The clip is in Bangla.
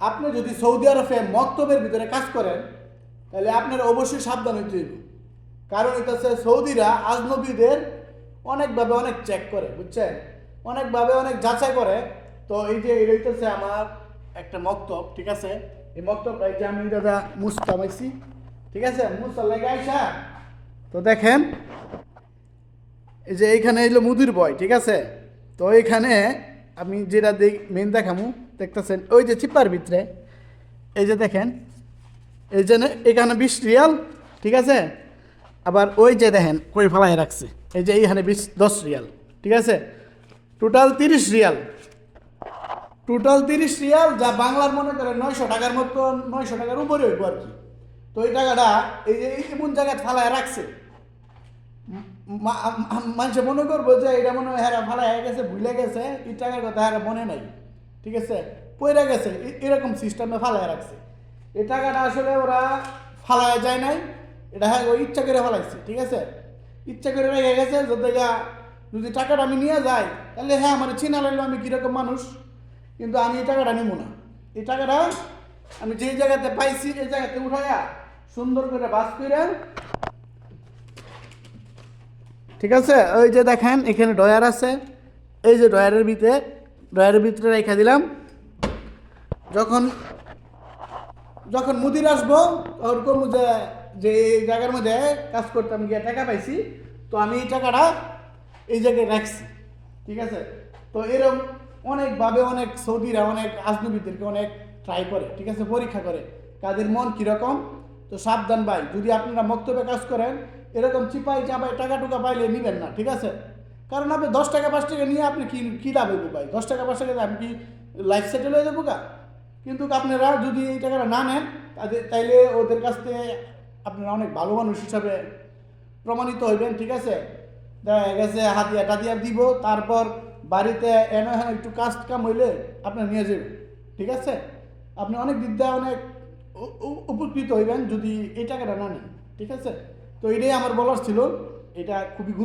আপনি যদি সৌদি আরবে মক্তবের ভিতরে কাজ করেন, তাহলে আপনার অবশ্যই সাবধান হইতে হইব। কারণ এটা হচ্ছে সৌদিরা আজনবীদের অনেকভাবে অনেক চেক করে, বুঝছেন? অনেকভাবে অনেক যাচাই করে। তো এই যে এটা হইতেছে আমার একটা মক্তব, ঠিক আছে? এই মক্তবটা এই যে আমি দাদা মুস্তাম আইছি ঠিক আছে? মুস্তার লেগে আইসা। তো দেখেন, এই যে এইখানে এলো মুদির বয়, ঠিক আছে? তো এইখানে আমি যেটা দেখ মেন দেখামু দেখতেছেন, ওই যে চিপার ভিতরে, এই যে দেখেন, এই যে এখানে বিশ রিয়াল, ঠিক আছে? আবার ওই যে দেখেন, কই ফেলাই রাখছে, এই যে এইখানে বিশ, দশ রিয়াল, ঠিক আছে? টোটাল তিরিশ রিয়াল। টোটাল তিরিশ রিয়াল যা বাংলার মনে করে নয়শো টাকার মতো নয়শো টাকার উপরে হইব আর কি। তো এই টাকাটা এই যে এমন জায়গায় ফালায় রাখছে। মানুষ মনে করব যে এটা মনে হয় ফালা হয়ে গেছে, ভুলে গেছে। এই টাকার কথা হ্যাঁ মনে নাই। ঠিক আছে? পয়রা গেছে। এরকম সিস্টেমে ফালায় রাখছে। এই টাকাটা আসলে ওরা ফালায় যায় নাই। এটা হ্যাঁ ওই ইচ্ছা করে ফালাইছে, ঠিক আছে? ইচ্ছা করে রেখে গেছে গা- যদি টাকাটা আমি নিয়ে যাই, তাহলে হ্যাঁ আমার চিনা লাগল আমি কীরকম মানুষ। কিন্তু আমি এই টাকাটা নিব না। এই টাকাটা আমি যেই জায়গাতে পাইছি, এই জায়গাতে উঠাইয়া সুন্দর করে বাস করে ঠিক আছে? ওই যে দেখেন, এখানে ডয়ার আছে। এই যে ডয়ারের ভিতরে ডয়ারের ভিতরে রেখে দিলাম। যখন যখন মুদির আসব, তখন কমু যে যে জায়গার মধ্যে কাজ করতাম গিয়ে টাকা পাইছি, তো আমি এই টাকাটা এই জায়গায় রাখছি, ঠিক আছে? তো এরকম অনেকভাবে অনেক সৌদিরা, অনেক আজনবীদেরকে অনেক ট্রাই করে, ঠিক আছে? পরীক্ষা করে, কাদের মন কীরকম? তো সাবধান ভাই, যদি আপনারা মক্তবে কাজ করেন, এরকম চিপাই চাপাই টাকা টুকা পাইলে নেবেন না, ঠিক আছে? কারণ আপনি দশ টাকা পাঁচ টাকা নিয়ে আপনি কি কী লাভ হইব ভাই? দশ টাকা পাঁচ টাকা আমি কি লাইফ সেটেল হয়ে যাব কা কিন্তু আপনারা যদি এই টাকাটা না নেন তাদের তাইলে ওদের কাছ থেকে আপনারা অনেক ভালো মানুষ হিসাবে প্রমাণিত হইবেন, ঠিক আছে? দেখা গেছে হাতিয়া টাতিয়ার দিব, তারপর বাড়িতে এনে হেন একটু কাজ কাম হইলে আপনার নিয়ে যাবেন, ঠিক আছে? আপনি অনেক দিক দিয়ে অনেক উপকৃত হইবেন যদি এই টাকাটা না নেন, ঠিক আছে? তো এটাই আমার বলার ছিল। এটা খুবই গুরু